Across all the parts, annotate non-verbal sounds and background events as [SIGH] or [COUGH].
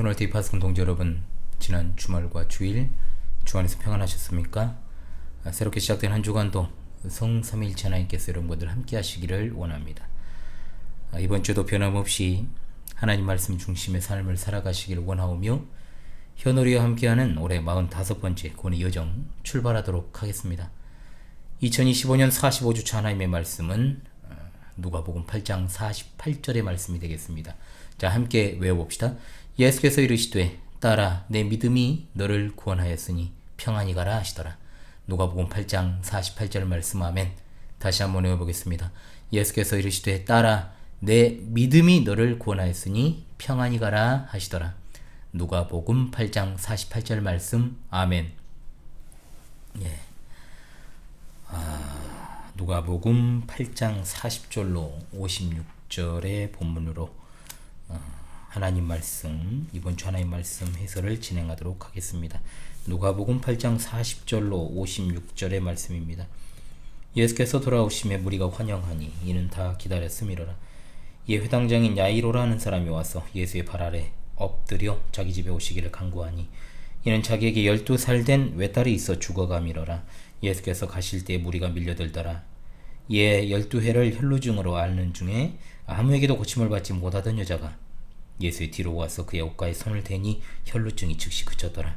현월 데이파스 공동체 여러분 지난 주말과 주일 주안에서 평안하셨습니까? 아, 새롭게 시작된 한 주간도 성삼일체 하나님께서 여러분들 함께 하시기를 원합니다. 아, 이번 주도 변함없이 하나님 말씀 중심의 삶을 살아가시기를 원하오며 현월이와 함께하는 올해 45번째 권의 여정 출발하도록 하겠습니다. 2025년 45주차 하나님의 말씀은 어, 누가복음 8장 48절의 말씀이 되겠습니다. 자, 함께 외워봅시다. 예수께서 이르시되 따라 내 믿음이 너를 구원하였으니 평안히 가라 하시더라. 누가복음 8장 48절 말씀 아멘. 다시 한번 외워보겠습니다. 예수께서 이르시되 따라 내 믿음이 너를 구원하였으니 평안히 가라 하시더라. 누가복음 8장 48절 말씀 아멘. 예. 아, 누가복음 8장 40절로 56절의 본문으로 어, 하나님 말씀 이번 주 하나님 말씀 해설을 진행하도록 하겠습니다. 누가복음 8장 40절로 56절의 말씀입니다. 예수께서 돌아오심에 무리가 환영하니 이는 다 기다렸음이로라. 예 회당장인 야이로라 하는 사람이 와서 예수의 발 아래 엎드려 자기 집에 오시기를 간구하니 이는 자기에게 열두 살 된 외딸이 있어 죽어가미러라. 예수께서 가실 때 무리가 밀려들더라. 예 열두 해를 혈루증으로 앓는 중에 아무에게도 고침을 받지 못하던 여자가 예수의 뒤로 와서 그의 옷가에 손을 대니 혈루증이 즉시 그쳤더라.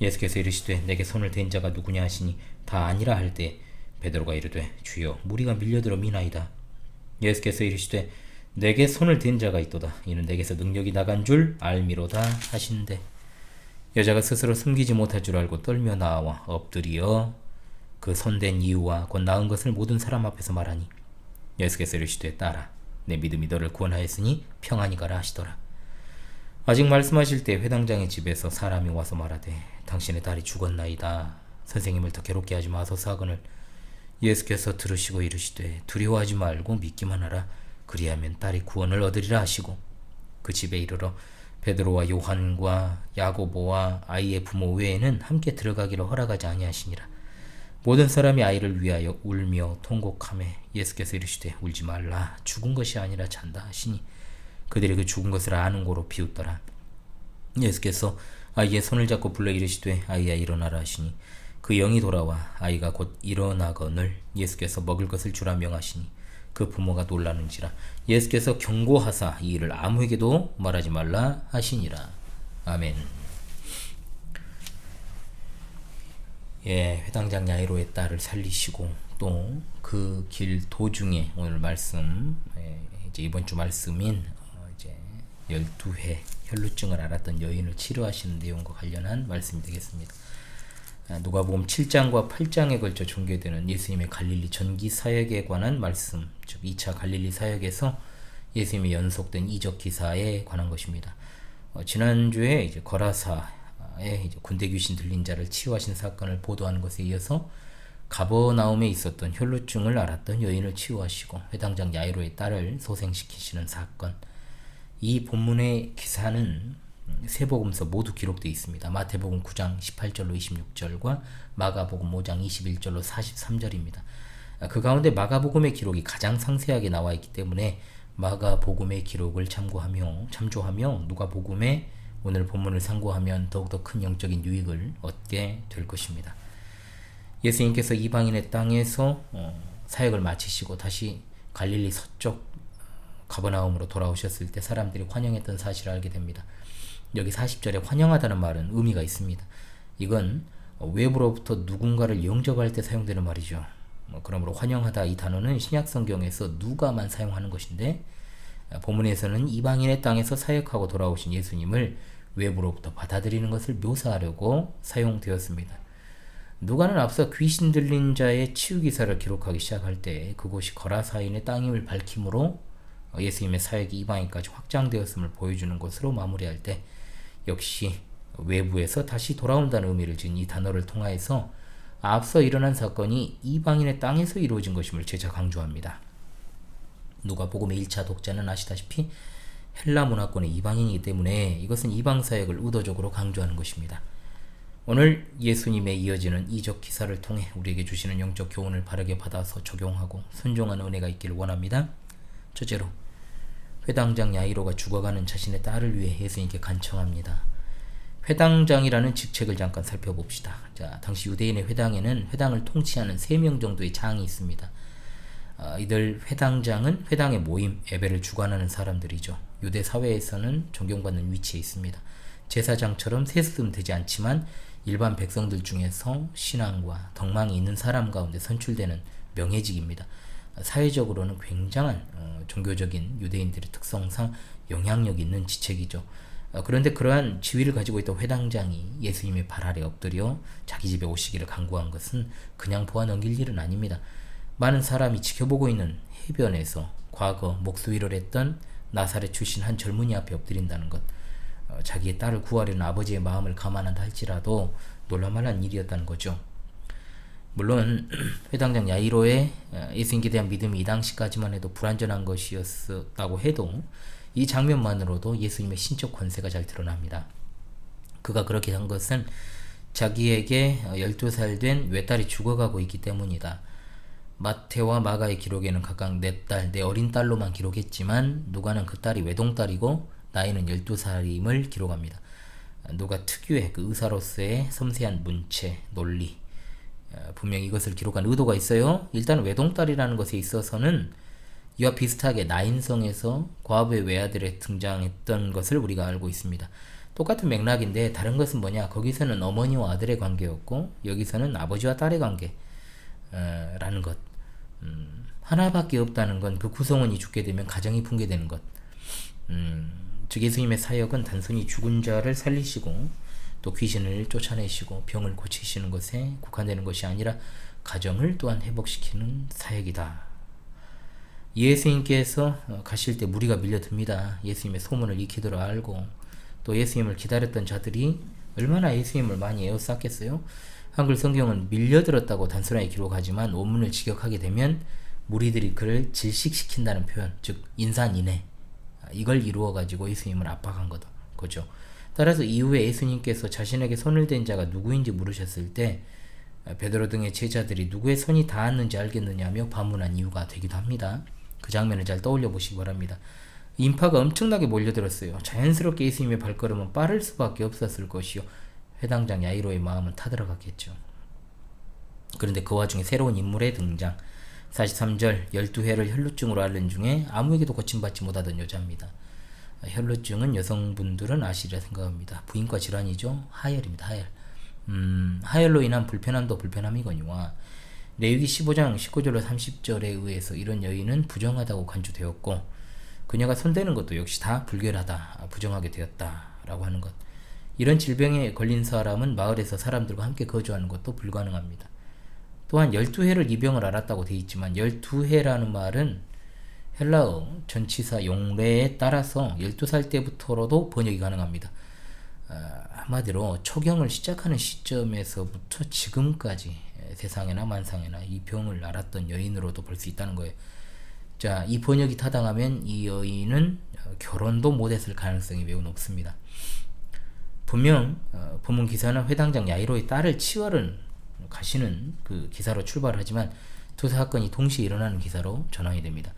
예수께서 이르시되 내게 손을 댄 자가 누구냐 하시니 다 아니라 할 때 베드로가 이르되 주여 무리가 밀려들어 미나이다. 예수께서 이르시되 내게 손을 댄 자가 있도다. 이는 내게서 능력이 나간 줄 알미로다 하신대. 여자가 스스로 숨기지 못할 줄 알고 떨며 나와 엎드리어 그 손댄 이유와 곧 나은 것을 모든 사람 앞에서 말하니 예수께서 이르시되 따라 내 믿음이 너를 구원하였으니 평안히 가라 하시더라. 아직 말씀하실 때 회당장의 집에서 사람이 와서 말하되 당신의 딸이 죽었나이다. 선생님을 더 괴롭게 하지 마소서 하거늘 예수께서 들으시고 이르시되 두려워하지 말고 믿기만 하라. 그리하면 딸이 구원을 얻으리라 하시고 그 집에 이르러 베드로와 요한과 야고보와 아이의 부모 외에는 함께 들어가기를 허락하지 아니하시니라. 모든 사람이 아이를 위하여 울며 통곡하매 예수께서 이르시되 울지 말라 죽은 것이 아니라 잔다 하시니 그들이 그 죽은 것을 아는 고로 비웃더라. 예수께서 아이의 손을 잡고 불러 이르시되 아이야 일어나라 하시니 그 영이 돌아와 아이가 곧 일어나거늘 예수께서 먹을 것을 주라 명하시니 그 부모가 놀라는지라 예수께서 경고하사 이 일을 아무에게도 말하지 말라 하시니라. 아멘. 예, 회당장 야이로의 딸을 살리시고 또 그 길 도중에 오늘 말씀 예, 이제 이번 주 말씀인 어, 이제 12회 혈루증을 앓았던 여인을 치료하시는 내용과 관련한 말씀이 되겠습니다. 아, 누가복음 7장과 8장에 걸쳐 전개되는 예수님의 갈릴리 전기 사역에 관한 말씀, 즉 2차 갈릴리 사역에서 예수님의 연속된 이적 기사에 관한 것입니다. 어, 지난주에 이제 거라사 에 이제 군대 귀신 들린 자를 치유하신 사건을 보도하는 것에 이어서 가버나움에 있었던 혈루증을 앓았던 여인을 치유하시고 회당장 야이로의 딸을 소생시키시는 사건. 이 본문의 기사는 세 복음서 모두 기록되어 있습니다. 마태복음 9장 18절로 26절과 마가복음 5장 21절로 43절입니다. 그 가운데 마가복음의 기록이 가장 상세하게 나와 있기 때문에 마가복음의 기록을 참고하며 참조하며 누가복음의 오늘 본문을 참고하면 더욱더 큰 영적인 유익을 얻게 될 것입니다. 예수님께서 이방인의 땅에서 어, 사역을 마치시고 다시 갈릴리 서쪽 가버나움으로 돌아오셨을 때 사람들이 환영했던 사실을 알게 됩니다. 여기 40절에 환영하다는 말은 의미가 있습니다. 이건 외부로부터 누군가를 영접할 때 사용되는 말이죠. 뭐 그러므로 환영하다 이 단어는 신약 성경에서 누가만 사용하는 것인데 본문에서는 이방인의 땅에서 사역하고 돌아오신 예수님을 외부로부터 받아들이는 것을 묘사하려고 사용되었습니다. 누가는 앞서 귀신 들린 자의 치유 기사를 기록하기 시작할 때 그곳이 거라사인의 땅임을 밝힘으로 예수님의 사역이 이방인까지 확장되었음을 보여주는 것으로 마무리할 때 역시 외부에서 다시 돌아온다는 의미를 지닌 이 단어를 통하여서 앞서 일어난 사건이 이방인의 땅에서 이루어진 것임을 재차 강조합니다. 누가복음의 1차 독자는 아시다시피 헬라 문화권의 이방인이기 때문에 이것은 이방 사역을 의도적으로 강조하는 것입니다. 오늘 예수님의 이어지는 이적 기사를 통해 우리에게 주시는 영적 교훈을 바르게 받아서 적용하고 순종하는 은혜가 있기를 원합니다. 첫째로 회당장 야이로가 죽어가는 자신의 딸을 위해 예수님께 간청합니다. 회당장이라는 직책을 잠깐 살펴봅시다. 자, 당시 유대인의 회당에는 회당을 통치하는 3명 정도의 장이 있습니다. 어, 이들 회당장은 회당의 모임, 예배를 주관하는 사람들이죠. 유대 사회에서는 존경받는 위치에 있습니다. 제사장처럼 세습은 되지 않지만 일반 백성들 중에서 신앙과 덕망이 있는 사람 가운데 선출되는 명예직입니다. 사회적으로는 굉장한 어, 종교적인 유대인들의 특성상 영향력 있는 지책이죠. 어, 그런데 그러한 지위를 가지고 있던 회당장이 예수님의 발 아래 엎드려 자기 집에 오시기를 간구한 것은 그냥 보아 넘길 일은 아닙니다. 많은 사람이 지켜보고 있는 해변에서 과거 목수일을 했던 나사렛 출신 한 젊은이 앞에 엎드린다는 것, 어, 자기의 딸을 구하려는 아버지의 마음을 감안한다 할지라도 놀라만한 일이었다는 거죠. 물론 [CLEARS THROAT] 회당장 야이로의 어, 예수님께 대한 믿음이 이 당시까지만 해도 불완전한 것이었다고 해도 이 장면만으로도 예수님의 신적 권세가 잘 드러납니다. 그가 그렇게 한 것은 자기에게 12살 된 외딸이 죽어가고 있기 때문이다. 마태와 마가의 기록에는 각각 내 딸, 내 어린 딸로만 기록했지만 누가는 그 딸이 외동딸이고 나이는 12살임을 기록합니다. 누가 특유의 그 의사로서의 섬세한 문체, 논리, 어, 분명 이것을 기록한 의도가 있어요. 일단 외동딸이라는 것에 있어서는 이와 비슷하게 나인성에서 과부의 외아들에 등장했던 것을 우리가 알고 있습니다. 똑같은 맥락인데 다른 것은 뭐냐? 거기서는 어머니와 아들의 관계였고 여기서는 아버지와 딸의 관계라는 것. 음, 하나밖에 없다는 건 그 구성원이 죽게 되면 가정이 붕괴되는 것. 음, 즉 예수님의 사역은 단순히 죽은 자를 살리시고 또 귀신을 쫓아내시고 병을 고치시는 것에 국한되는 것이 아니라 가정을 또한 회복시키는 사역이다. 예수님께서 가실 때 무리가 밀려듭니다. 예수님의 소문을 익히도록 알고 또 예수님을 기다렸던 자들이 얼마나 예수님을 많이 에워쌌겠어요? 한글 성경은 밀려들었다고 단순하게 기록하지만 원문을 직역하게 되면 무리들이 그를 질식시킨다는 표현, 즉 인산인해 이걸 이루어 가지고 예수님을 압박한 거다. 그죠? 따라서 이후에 예수님께서 자신에게 손을 댄 자가 누구인지 물으셨을 때 베드로 등의 제자들이 누구의 손이 닿았는지 알겠느냐며 반문한 이유가 되기도 합니다. 그 장면을 잘 떠올려 보시기 바랍니다. 인파가 엄청나게 몰려들었어요. 자연스럽게 예수님의 발걸음은 빠를 수밖에 없었을 것이요. 회당장 야이로의 마음은 타들어갔겠죠. 그런데 그 와중에 새로운 인물의 등장. 43절 12회를 혈루증으로 앓는 중에 아무에게도 고침받지 못하던 여자입니다. 혈루증은 여성분들은 아시리라 생각합니다. 부인과 질환이죠. 하혈입니다. 하혈. 음, 하혈로 인한 불편함도 불편함이거니와 레위기 15장 19절로 30절에 의해서 이런 여인은 부정하다고 간주되었고 그녀가 손대는 것도 역시 다 불결하다, 부정하게 되었다라고 하는 것. 이런 질병에 걸린 사람은 마을에서 사람들과 함께 거주하는 것도 불가능합니다. 또한 12해를 이 병을 앓았다고 되어 있지만 12해라는 말은 헬라어 전치사 용례에 따라서 12살 때부터로도 번역이 가능합니다. 아, 한마디로 초경을 시작하는 시점에서부터 지금까지 세상에나 만상에나 이 병을 앓았던 여인으로도 볼 수 있다는 거예요. 자, 이 번역이 타당하면 이 여인은 결혼도 못했을 가능성이 매우 높습니다. 분명 어, 본문 기사는 회당장 야이로의 딸을 치활은 가시는 그 기사로 출발하지만 두 사건이 동시에 일어나는 기사로 전환이 됩니다.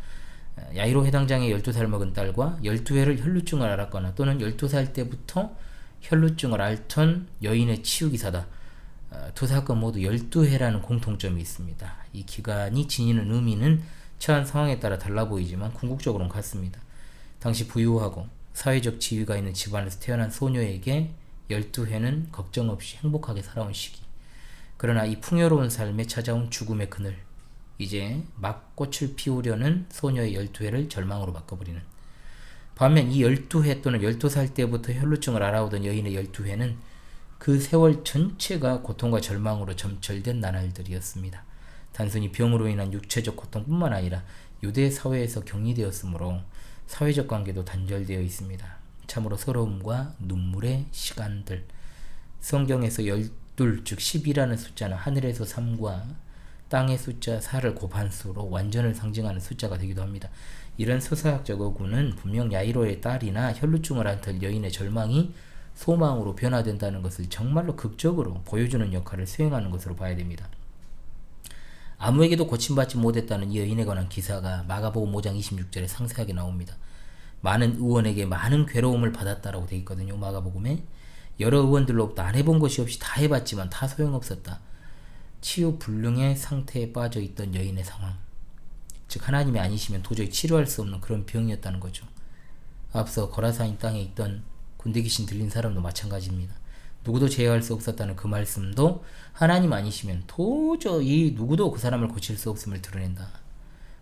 야이로 회당장의 12살 먹은 딸과 12회를 혈루증을 앓았거나 또는 12살 때부터 혈루증을 앓던 여인의 치유 기사다. 어, 두 사건 모두 12회라는 공통점이 있습니다. 이 기간이 지니는 의미는 처한 상황에 따라 달라 보이지만 궁극적으로는 같습니다. 당시 부유하고 사회적 지위가 있는 집안에서 태어난 소녀에게 12회는 걱정 없이 행복하게 살아온 시기. 그러나 이 풍요로운 삶에 찾아온 죽음의 그늘, 이제 막 꽃을 피우려는 소녀의 12회를 절망으로 바꿔버리는. 반면 이 12회 또는 12살 때부터 혈루증을 알아오던 여인의 12회는 그 세월 전체가 고통과 절망으로 점철된 나날들이었습니다. 단순히 병으로 인한 육체적 고통뿐만 아니라 유대 사회에서 격리되었으므로 사회적 관계도 단절되어 있습니다. 참으로 서러움과 눈물의 시간들. 성경에서 열둘, 즉 10이라는 숫자는 하늘에서 3과 땅의 숫자 4를 곱한 수로 완전을 상징하는 숫자가 되기도 합니다. 이런 서사학적 어구는 분명 야이로의 딸이나 혈루증을 앓던 여인의 절망이 소망으로 변화된다는 것을 정말로 극적으로 보여주는 역할을 수행하는 것으로 봐야 됩니다. 아무에게도 고침받지 못했다는 이 여인에 관한 기사가 마가복음 5장 26절에 상세하게 나옵니다. 많은 의원에게 많은 괴로움을 받았다라고 되어 있거든요. 마가복음에 여러 의원들로부터 안 해본 것이 없이 다 해봤지만 다 소용없었다. 치유 불능의 상태에 빠져 있던 여인의 상황. 즉 하나님이 아니시면 도저히 치료할 수 없는 그런 병이었다는 거죠. 앞서 거라사인 땅에 있던 군대 귀신 들린 사람도 마찬가지입니다. 누구도 제어할 수 없었다는 그 말씀도 하나님 아니시면 도저히 누구도 그 사람을 고칠 수 없음을 드러낸다.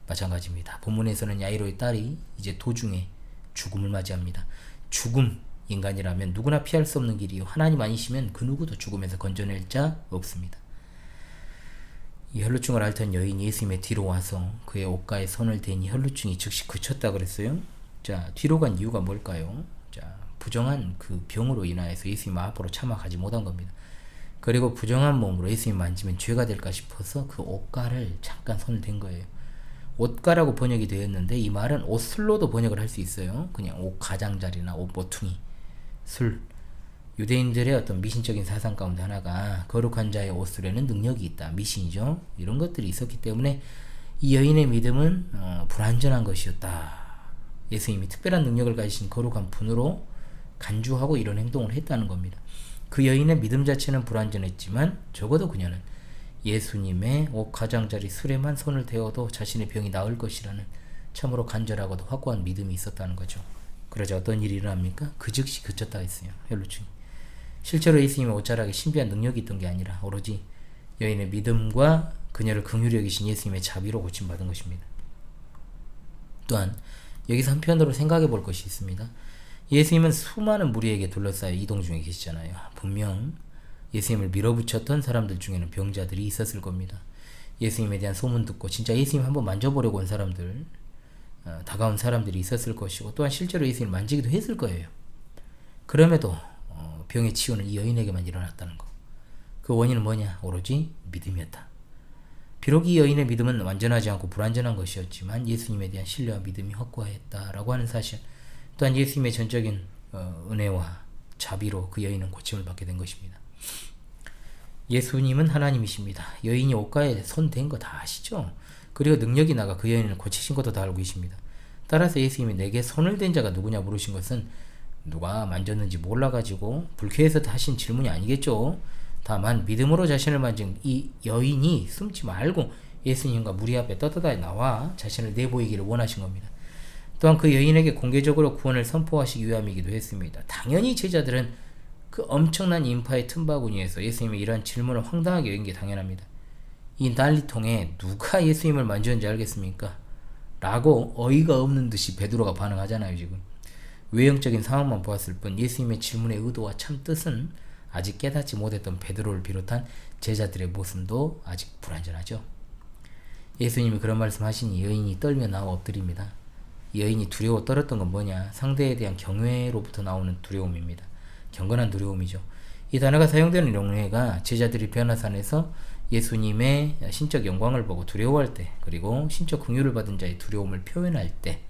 마찬가지입니다. 본문에서는 야이로의 딸이 이제 도중에 죽음을 맞이합니다. 죽음 인간이라면 누구나 피할 수 없는 길이요 하나님 아니시면 그 누구도 죽음에서 건져낼 자 없습니다. 이 혈루증을 앓던 여인이 예수님의 뒤로 와서 그의 옷가에 손을 대니 혈루증이 즉시 그쳤다 그랬어요. 자 뒤로 간 이유가 뭘까요? 자 부정한 그 병으로 인하여서 예수님 앞으로 참아가지 못한 겁니다. 그리고 부정한 몸으로 예수님 만지면 죄가 될까 싶어서 그 옷가를 잠깐 손을 댄 거예요. 옷가라고 번역이 되었는데 이 말은 옷슬로도 번역을 할 수 있어요. 그냥 옷 가장자리나 옷 모퉁이, 술. 유대인들의 어떤 미신적인 사상 가운데 하나가 거룩한 자의 옷술에는 능력이 있다. 미신이죠. 이런 것들이 있었기 때문에 이 여인의 믿음은 어, 불완전한 것이었다. 예수님이 특별한 능력을 가지신 거룩한 분으로 간주하고 이런 행동을 했다는 겁니다. 그 여인의 믿음 자체는 불완전했지만 적어도 그녀는 예수님의 옷 가장자리 술에만 손을 대어도 자신의 병이 나을 것이라는 참으로 간절하고도 확고한 믿음이 있었다는 거죠. 그러자 어떤 일이 일어납니까? 그 즉시 그쳤다 했어요. 혈루증이. 실제로 예수님의 옷자락에 신비한 능력이 있던 게 아니라 오로지 여인의 믿음과 그녀를 긍휼히 여기신 예수님의 자비로 고침받은 것입니다. 또한 여기서 한편으로 생각해 볼 것이 있습니다. 예수님은 수많은 무리에게 둘러싸여 이동 중에 계시잖아요. 분명 예수님을 밀어붙였던 사람들 중에는 병자들이 있었을 겁니다. 예수님에 대한 소문 듣고 진짜 예수님 한번 만져보려고 온 사람들, 어, 다가온 사람들이 있었을 것이고 또한 실제로 예수님을 만지기도 했을 거예요. 그럼에도 어, 병의 치유는 이 여인에게만 일어났다는 거. 그 원인은 뭐냐? 오로지 믿음이었다. 비록 이 여인의 믿음은 완전하지 않고 불완전한 것이었지만 예수님에 대한 신뢰와 믿음이 확고했다라고 하는 사실, 또한 예수님의 전적인 어, 은혜와 자비로 그 여인은 고침을 받게 된 것입니다. 예수님은 하나님이십니다. 여인이 옷가에 손 댄 거 다 아시죠? 그리고 능력이 나가 그 여인을 고치신 것도 다 알고 계십니다. 따라서 예수님이 내게 손을 댄 자가 누구냐 물으신 것은 누가 만졌는지 몰라가지고 불쾌해서 하신 질문이 아니겠죠. 다만 믿음으로 자신을 만진 이 여인이 숨지 말고 예수님과 무리 앞에 떳떳하게 나와 자신을 내보이기를 원하신 겁니다. 또한 그 여인에게 공개적으로 구원을 선포하시기 위함이기도 했습니다. 당연히 제자들은 그 엄청난 인파의 틈바구니에서 예수님의 이러한 질문을 황당하게 여긴 게 당연합니다. 이 난리통에 누가 예수님을 만졌는지 알겠습니까? 라고 어이가 없는 듯이 베드로가 반응하잖아요 지금. 외형적인 상황만 보았을 뿐 예수님의 질문의 의도와 참 뜻은 아직 깨닫지 못했던 베드로를 비롯한 제자들의 모습도 아직 불완전하죠. 예수님이 그런 말씀하시니 여인이 떨며 나와 엎드립니다. 여인이 두려워 떨었던 건 뭐냐? 상대에 대한 경외로부터 나오는 두려움입니다. 경건한 두려움이죠. 이 단어가 사용되는 용례가 제자들이 변화산에서 예수님의 신적 영광을 보고 두려워할 때, 그리고 신적 긍휼을 받은 자의 두려움을 표현할 때,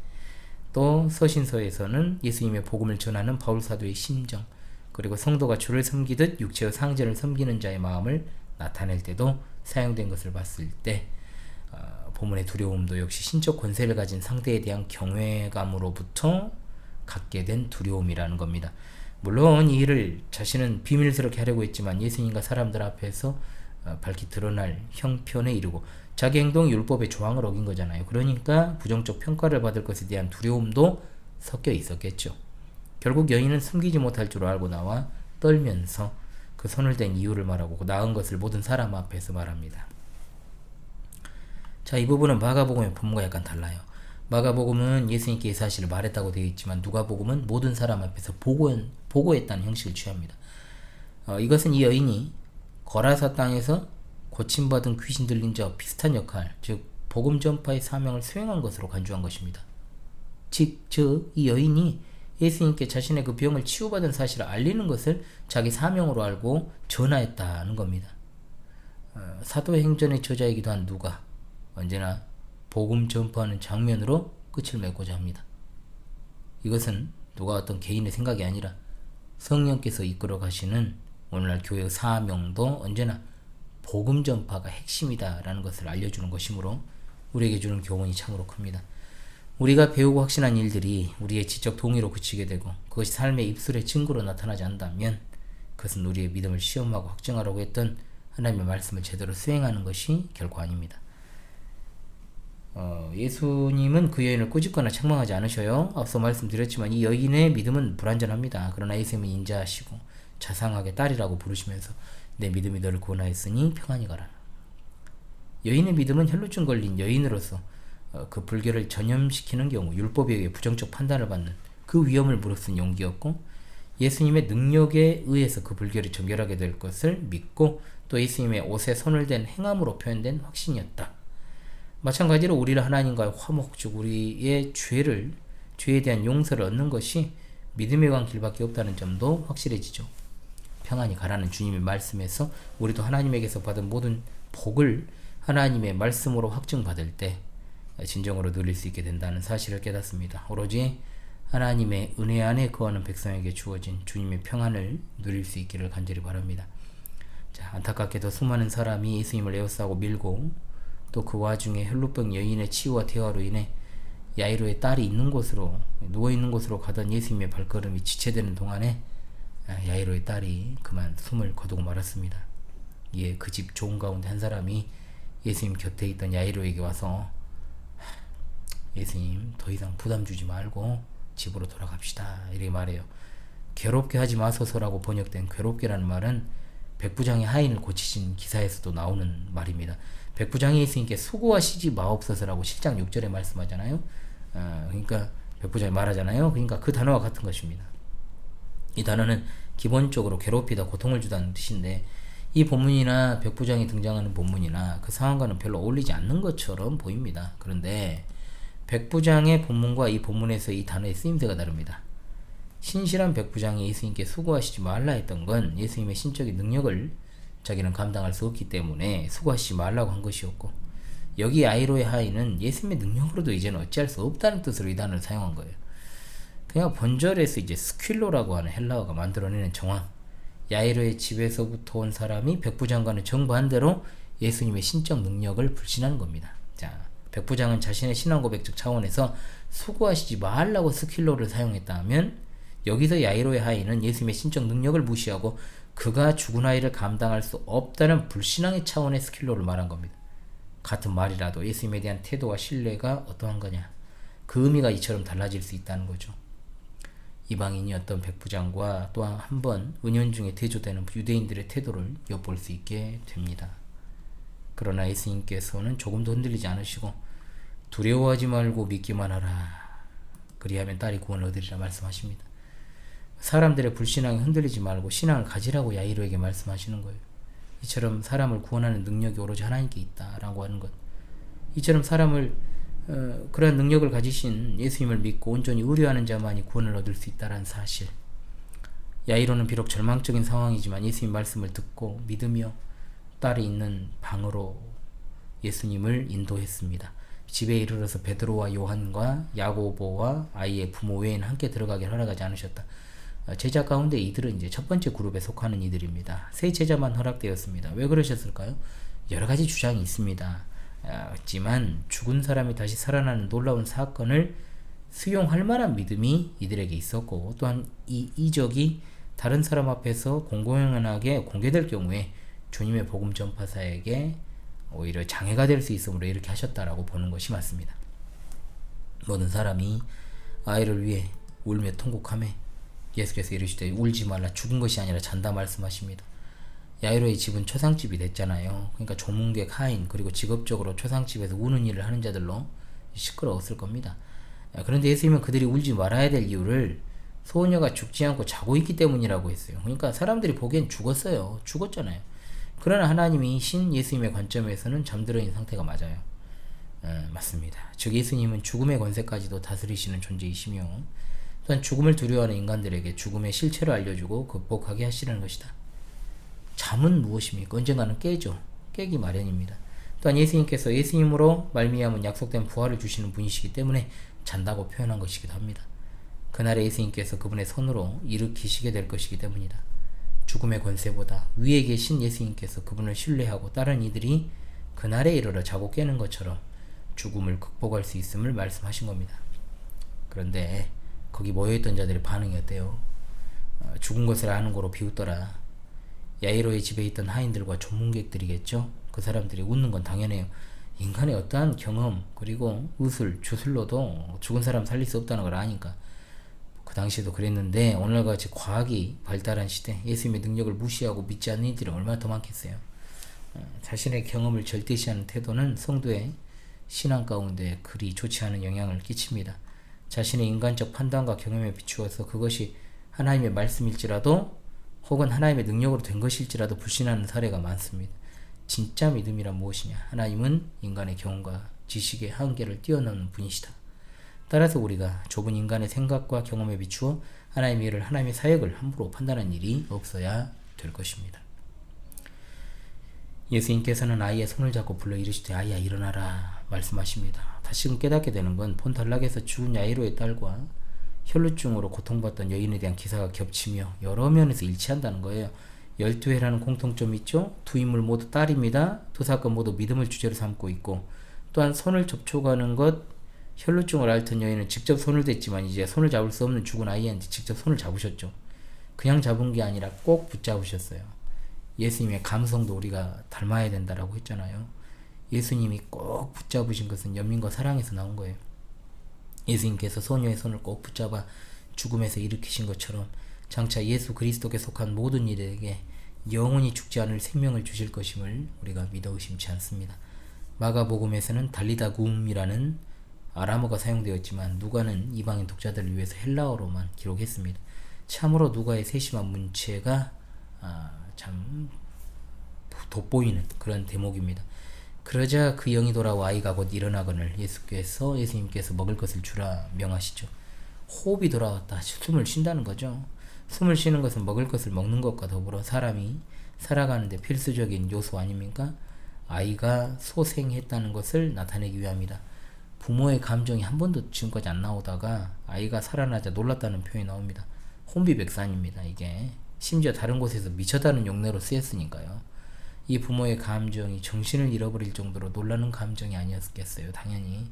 또 서신서에서는 예수님의 복음을 전하는 바울 사도의 심정, 그리고 성도가 주를 섬기듯 육체의 상전을 섬기는 자의 마음을 나타낼 때도 사용된 것을 봤을 때, 어, 본문의 두려움도 역시 신적 권세를 가진 상대에 대한 경외감으로부터 갖게 된 두려움이라는 겁니다. 물론 이 일을 자신은 비밀스럽게 하려고 했지만 예수님과 사람들 앞에서 어, 밝히 드러날 형편에 이르고 자기 행동이 율법의 조항을 어긴 거잖아요. 그러니까 부정적 평가를 받을 것에 대한 두려움도 섞여 있었겠죠. 결국 여인은 숨기지 못할 줄 알고 나와 떨면서 그 손을 댄 이유를 말하고 그 나은 것을 모든 사람 앞에서 말합니다. 자, 이 부분은 마가복음의 본문과 약간 달라요. 마가복음은 예수님께 이 사실을 말했다고 되어 있지만 누가복음은 모든 사람 앞에서 보고, 보고했다는 형식을 취합니다. 어, 이것은 이 여인이 거라사 땅에서 고침받은 귀신 들린 자와 비슷한 역할, 즉 복음 전파의 사명을 수행한 것으로 간주한 것입니다. 즉, 즉, 이 여인이 예수님께 자신의 그 병을 치유받은 사실을 알리는 것을 자기 사명으로 알고 전하였다는 겁니다. 어, 사도행전의 저자이기도 한 누가 언제나 복음 전파하는 장면으로 끝을 맺고자 합니다. 이것은 누가 어떤 개인의 생각이 아니라 성령께서 이끌어 가시는 오늘날 교회의 사명도 언제나 복음 전파가 핵심이다라는 것을 알려주는 것이므로 우리에게 주는 교훈이 참으로 큽니다. 우리가 배우고 확신한 일들이 우리의 지적 동의로 그치게 되고 그것이 삶의 입술의 증거로 나타나지 않는다면 그것은 우리의 믿음을 시험하고 확증하라고 했던 하나님의 말씀을 제대로 수행하는 것이 결코 아닙니다. 어, 예수님은 그 여인을 꾸짖거나 책망하지 않으셔요. 앞서 말씀드렸지만 이 여인의 믿음은 불완전합니다. 그러나 예수님은 인자하시고 자상하게 딸이라고 부르시면서 내 믿음이 너를 구원하였으니 평안히 가라. 여인의 믿음은 혈루증 걸린 여인으로서 어, 그 불결을 전염시키는 경우 율법에 의해 부정적 판단을 받는 그 위험을 무릅쓴 용기였고 예수님의 능력에 의해서 그 불결이 정결하게 될 것을 믿고 또 예수님의 옷에 손을 댄 행함으로 표현된 확신이었다. 마찬가지로 우리를 하나님과의 화목 즉 우리의 죄를 죄에 대한 용서를 얻는 것이 믿음의 간 길밖에 없다는 점도 확실해지죠. 평안히 가라는 주님의 말씀에서 우리도 하나님에게서 받은 모든 복을 하나님의 말씀으로 확증받을 때 진정으로 누릴 수 있게 된다는 사실을 깨닫습니다. 오로지 하나님의 은혜 안에 거하는 백성에게 주어진 주님의 평안을 누릴 수 있기를 간절히 바랍니다. 자, 안타깝게도 수많은 사람이 예수님을 에워싸고 밀고 또 그 와중에 혈루병 여인의 치유와 대화로 인해 야이로의 딸이 있는 곳으로 누워 있는 곳으로 가던 예수님의 발걸음이 지체되는 동안에 아, 야이로의 딸이 그만 숨을 거두고 말았습니다. 예, 그집 좋은 가운데 한 사람이 예수님 곁에 있던 야이로에게 와서 예수님 더 이상 부담 주지 말고 집으로 돌아갑시다 이렇게 말해요. 괴롭게 하지 마소서라고 번역된 괴롭게라는 말은 백부장의 하인을 고치신 기사에서도 나오는 말입니다. 백부장이 예수님께 수고하시지 마옵소서라고 7장 6절에 말씀하잖아요. 어, 그러니까 백부장이 말하잖아요. 그러니까 그 단어와 같은 것입니다. 이 단어는 기본적으로 괴롭히다, 고통을 주다는 뜻인데 이 본문이나 백부장이 등장하는 본문이나 그 상황과는 별로 어울리지 않는 것처럼 보입니다. 그런데 백부장의 본문과 이 본문에서 이 단어의 쓰임새가 다릅니다. 신실한 백부장이 예수님께 수고하시지 말라 했던 건 예수님의 신적인 능력을 자기는 감당할 수 없기 때문에 수고하시지 말라고 한 것이었고 여기 아이로의 하인은 예수님의 능력으로도 이제는 어찌할 수 없다는 뜻으로 이 단어를 사용한 거예요. 그냥 본절에서 이제 스퀼로라고 하는 헬라어가 만들어내는 정황 야이로의 집에서부터 온 사람이 백부장과는 정반대로 예수님의 신적 능력을 불신하는 겁니다. 자, 백부장은 자신의 신앙 고백적 차원에서 수고하시지 말라고 스킬로를 사용했다면 여기서 야이로의 하인은 예수님의 신적 능력을 무시하고 그가 죽은 아이를 감당할 수 없다는 불신앙의 차원의 스킬로를 말한 겁니다. 같은 말이라도 예수님에 대한 태도와 신뢰가 어떠한 거냐. 그 의미가 이처럼 달라질 수 있다는 거죠. 이방인이었던 백부장과 또한 한 번 은연중에 대조되는 유대인들의 태도를 엿볼 수 있게 됩니다. 그러나 예수님께서는 조금도 흔들리지 않으시고 두려워하지 말고 믿기만 하라. 그리하면 딸이 구원을 얻으리라 말씀하십니다. 사람들의 불신앙에 흔들리지 말고 신앙을 가지라고 야이로에게 말씀하시는 거예요. 이처럼 사람을 구원하는 능력이 오로지 하나님께 있다라고 하는 것. 이처럼 사람을 어, 그러한 능력을 가지신 예수님을 믿고 온전히 의뢰하는 자만이 구원을 얻을 수 있다는 사실. 야이로는 비록 절망적인 상황이지만 예수님 말씀을 듣고 믿으며 딸이 있는 방으로 예수님을 인도했습니다. 집에 이르러서 베드로와 요한과 야고보와 아이의 부모 외에는 함께 들어가길 허락하지 않으셨다. 어, 제자 가운데 이들은 이제 첫 번째 그룹에 속하는 이들입니다. 세 제자만 허락되었습니다. 왜 그러셨을까요? 여러 가지 주장이 있습니다. 하지만 죽은 사람이 다시 살아나는 놀라운 사건을 수용할 만한 믿음이 이들에게 있었고 또한 이 이적이 다른 사람 앞에서 공공연하게 공개될 경우에 주님의 복음 전파사에게 오히려 장애가 될 수 있으므로 이렇게 하셨다라고 보는 것이 맞습니다. 모든 사람이 아이를 위해 울며 통곡함에 예수께서 이르시되 울지 말라 죽은 것이 아니라 잔다 말씀하십니다. 야이로의 집은 초상집이 됐잖아요. 그러니까 조문객 하인 그리고 직업적으로 초상집에서 우는 일을 하는 자들로 시끄러웠을 겁니다. 그런데 예수님은 그들이 울지 말아야 될 이유를 소녀가 죽지 않고 자고 있기 때문이라고 했어요. 그러니까 사람들이 보기엔 죽었어요. 죽었잖아요. 그러나 하나님이 신 예수님의 관점에서는 잠들어 있는 상태가 맞아요. 에, 맞습니다. 즉 예수님은 죽음의 권세까지도 다스리시는 존재이시며 또한 죽음을 두려워하는 인간들에게 죽음의 실체를 알려주고 극복하게 하시는 것이다. 잠은 무엇입니까? 언젠가는 깨죠. 깨기 마련입니다. 또한 예수님께서 예수님으로 말미암은 약속된 부활을 주시는 분이시기 때문에 잔다고 표현한 것이기도 합니다. 그날에 예수님께서 그분의 손으로 일으키시게 될 것이기 때문이다. 죽음의 권세보다 위에 계신 예수님께서 그분을 신뢰하고 다른 이들이 그날에 이르러 자고 깨는 것처럼 죽음을 극복할 수 있음을 말씀하신 겁니다. 그런데 거기 모여있던 자들의 반응이 어때요? 어, 죽은 것을 아는 거로 비웃더라. 야이로의 집에 있던 하인들과 전문객들이겠죠. 그 사람들이 웃는 건 당연해요. 인간의 어떠한 경험 그리고 의술 주술로도 죽은 사람 살릴 수 없다는 걸 아니까 그 당시에도 그랬는데 오늘같이 과학이 발달한 시대 예수님의 능력을 무시하고 믿지 않는 이들이 얼마나 더 많겠어요. 어, 자신의 경험을 절대시하는 태도는 성도의 신앙 가운데 그리 좋지 않은 영향을 끼칩니다. 자신의 인간적 판단과 경험에 비추어서 그것이 하나님의 말씀일지라도 혹은 하나님의 능력으로 된 것일지라도 불신하는 사례가 많습니다. 진짜 믿음이란 무엇이냐? 하나님은 인간의 경험과 지식의 한계를 뛰어넘는 분이시다. 따라서 우리가 좁은 인간의 생각과 경험에 비추어 하나님의 일을 하나님의 사역을 함부로 판단하는 일이 없어야 될 것입니다. 예수님께서는 아이의 손을 잡고 불러 이르시되 아이야 일어나라 말씀하십니다. 다시금 깨닫게 되는 건 폰탈락에서 죽은 야이로의 딸과 혈루증으로 고통받던 여인에 대한 기사가 겹치며 여러 면에서 일치한다는 거예요. 열두해라는 공통점이 있죠. 두 인물 모두 딸입니다. 두 사건 모두 믿음을 주제로 삼고 있고 또한 손을 접촉하는 것 혈루증을 앓던 여인은 직접 손을 댔지만 이제 손을 잡을 수 없는 죽은 아이한테 직접 손을 잡으셨죠. 그냥 잡은 게 아니라 꼭 붙잡으셨어요. 예수님의 감성도 우리가 닮아야 된다라고 했잖아요. 예수님이 꼭 붙잡으신 것은 연민과 사랑에서 나온 거예요. 예수님께서 소녀의 손을 꼭 붙잡아 죽음에서 일으키신 것처럼 장차 예수 그리스도께 속한 모든 이들에게 영원히 죽지 않을 생명을 주실 것임을 우리가 믿어 의심치 않습니다. 마가복음에서는 달리다굼이라는 아람어가 사용되었지만 누가는 이방인 독자들을 위해서 헬라어로만 기록했습니다. 참으로 누가의 세심한 문체가 아, 참 돋보이는 그런 대목입니다. 그러자 그 영이 돌아와 아이가 곧 일어나거늘 예수께서 예수님께서 먹을 것을 주라 명하시죠. 호흡이 돌아왔다. [LAUGHS] 숨을 쉰다는 거죠. 숨을 쉬는 것은 먹을 것을 먹는 것과 더불어 사람이 살아가는데 필수적인 요소 아닙니까? 아이가 소생했다는 것을 나타내기 위함이다. 부모의 감정이 한 번도 지금까지 안 나오다가 아이가 살아나자 놀랐다는 표현이 나옵니다. 혼비백산입니다. 이게 심지어 다른 곳에서 미쳐다는 용례로 쓰였으니까요. 이 부모의 감정이 정신을 잃어버릴 정도로 놀라는 감정이 아니었겠어요. 당연히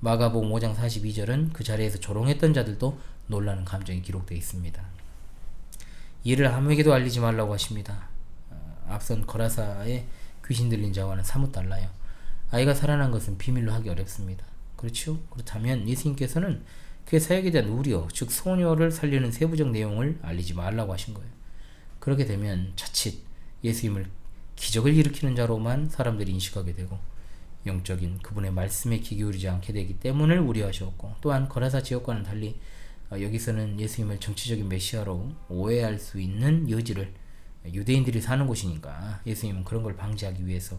마가복음 5장 42절은 그 자리에서 조롱했던 자들도 놀라는 감정이 기록되어 있습니다. 이를 아무에게도 알리지 말라고 하십니다. 어, 앞선 거라사의 귀신 들린 자와는 사뭇 달라요. 아이가 살아난 것은 비밀로 하기 어렵습니다. 그렇죠? 그렇다면 예수님께서는 그의 사역에 대한 우려, 즉 소녀를 살리는 세부적 내용을 알리지 말라고 하신 거예요. 그렇게 되면 자칫 예수님을 기적을 일으키는 자로만 사람들이 인식하게 되고 영적인 그분의 말씀에 귀 기울이지 않게 되기 때문을 우려하셨고 또한 거라사 지역과는 달리 어, 여기서는 예수님을 정치적인 메시아로 오해할 수 있는 여지를 유대인들이 사는 곳이니까 예수님은 그런 걸 방지하기 위해서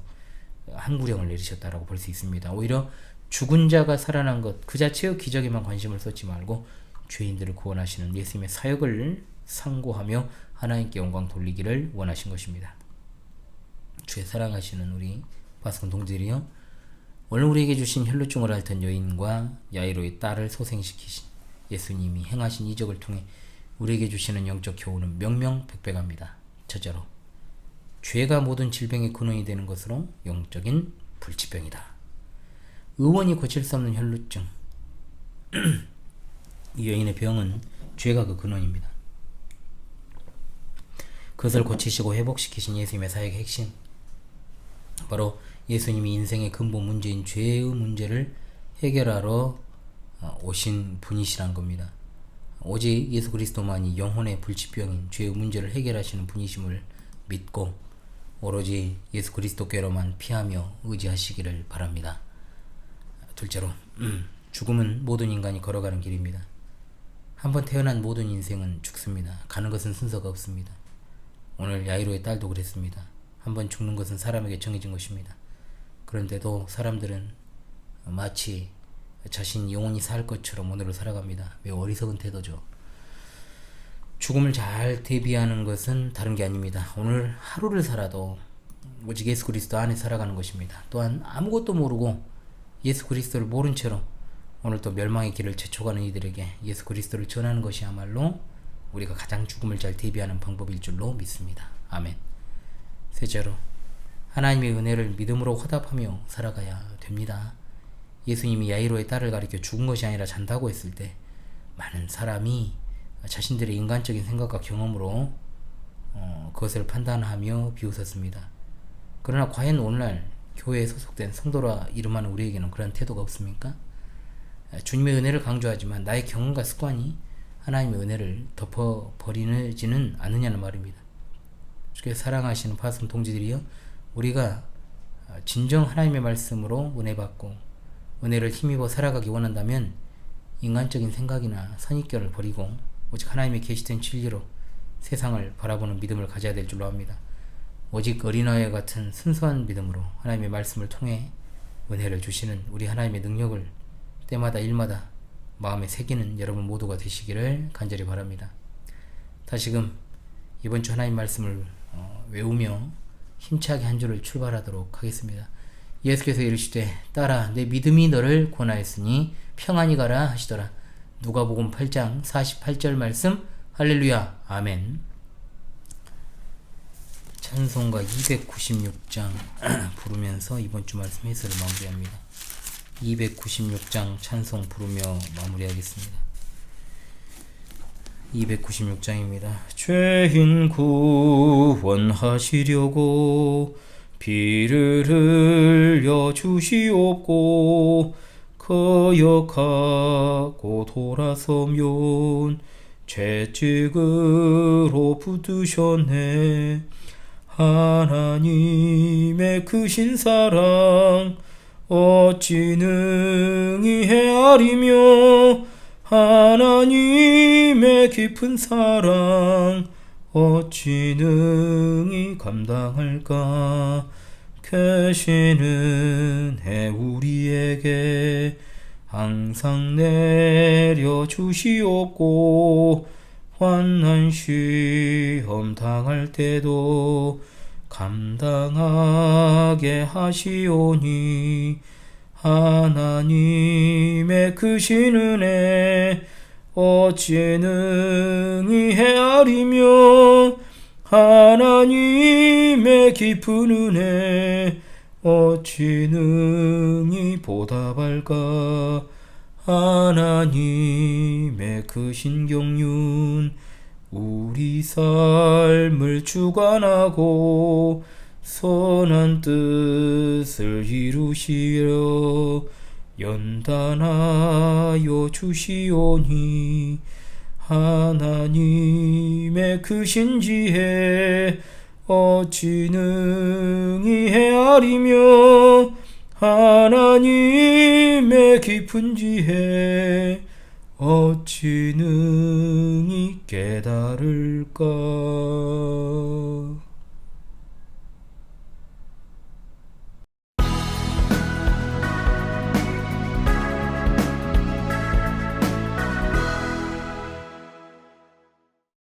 한 구령을 내리셨다라고 볼 수 있습니다. 오히려 죽은 자가 살아난 것 그 자체의 기적에만 관심을 쏟지 말고 죄인들을 구원하시는 예수님의 사역을 상고하며 하나님께 영광 돌리기를 원하신 것입니다. 주의 사랑하시는 우리 바성 동들이요 오늘 우리에게 주신 혈루증을 앓던 여인과 야이로의 딸을 소생시키신 예수님이 행하신 이적을 통해 우리에게 주시는 영적 교훈은 명명백백합니다. 첫째로 죄가 모든 질병의 근원이 되는 것으로 영적인 불치병이다. 의원이 고칠 수 없는 혈루증. [CLEARS THROAT] 이 여인의 병은 죄가 그 근원입니다. 그것을 고치시고 회복시키신 예수님의 사역의 핵심. 바로 예수님이 인생의 근본 문제인 죄의 문제를 해결하러 어, 오신 분이시란 겁니다. 오직 예수 그리스도만이 영혼의 불치병인 죄의 문제를 해결하시는 분이심을 믿고 오로지 예수 그리스도께로만 피하며 의지하시기를 바랍니다. 둘째로 음, 죽음은 모든 인간이 걸어가는 길입니다. 한번 태어난 모든 인생은 죽습니다. 가는 것은 순서가 없습니다. 오늘 야이로의 딸도 그랬습니다. 한 번 죽는 것은 사람에게 정해진 것입니다. 그런데도 사람들은 마치 자신 영원히 살 것처럼 오늘을 살아갑니다. 매우 어리석은 태도죠. 죽음을 잘 대비하는 것은 다른 게 아닙니다. 오늘 하루를 살아도 오직 예수 그리스도 안에 살아가는 것입니다. 또한 아무것도 모르고 예수 그리스도를 모른 채로 오늘 또 멸망의 길을 제초가는 이들에게 예수 그리스도를 전하는 것이야말로 우리가 가장 죽음을 잘 대비하는 방법일 줄로 믿습니다. 아멘. 셋째로 하나님의 은혜를 믿음으로 화답하며 살아가야 됩니다. 예수님이 야이로의 딸을 가리켜 죽은 것이 아니라 잔다고 했을 때 많은 사람이 자신들의 인간적인 생각과 경험으로 어, 그것을 판단하며 비웃었습니다. 그러나 과연 오늘날 교회에 소속된 성도라 이름하는 우리에게는 그런 태도가 없습니까? 주님의 은혜를 강조하지만 나의 경험과 습관이 하나님의 은혜를 덮어버리지는 않느냐는 말입니다. 주께 사랑하시는 파송 동지들이여 우리가 진정 하나님의 말씀으로 은혜 받고 은혜를 힘입어 살아가기 원한다면 인간적인 생각이나 선입견을 버리고 오직 하나님의 계시된 진리로 세상을 바라보는 믿음을 가져야 될 줄로 압니다. 오직 어린아이 같은 순수한 믿음으로 하나님의 말씀을 통해 은혜를 주시는 우리 하나님의 능력을 때마다 일마다 마음에 새기는 여러분 모두가 되시기를 간절히 바랍니다. 다시금 이번 주 하나님 말씀을 어, 외우며 힘차게 한 주를 출발하도록 하겠습니다. 예수께서 이르시되 딸아 내 믿음이 너를 권하였으니 평안히 가라 하시더라. 누가복음 8장 48절 말씀 할렐루야 아멘. 찬송가 296장 [CLEARS THROAT] 부르면서 이번 주 말씀 해설을 마무리합니다. 296장 찬송 부르며 마무리하겠습니다. 296장입니다. 죄인 구원하시려고 피를 흘려 주시옵고 거역하고 돌아서면 죄찍으로 붙으셨네 하나님의 크신 사랑 어찌 능히 헤아리며 하나님의 깊은 사랑 어찌 능히 감당할까? 계시는 해 우리에게 항상 내려 주시옵고 환난 시험 당할 때도 감당하게 하시오니 하나님의 크신 은혜 어찌 능히 헤아리며 하나님의 깊은 은혜 어찌 능히 보답할까? 하나님의 크신 경륜 우리 삶을 주관하고 선한 뜻을 이루시려 연단하여 주시오니 하나님의 크신 지혜 어찌 능히 헤아리며 하나님의 깊은 지혜 어찌 능히 깨달을까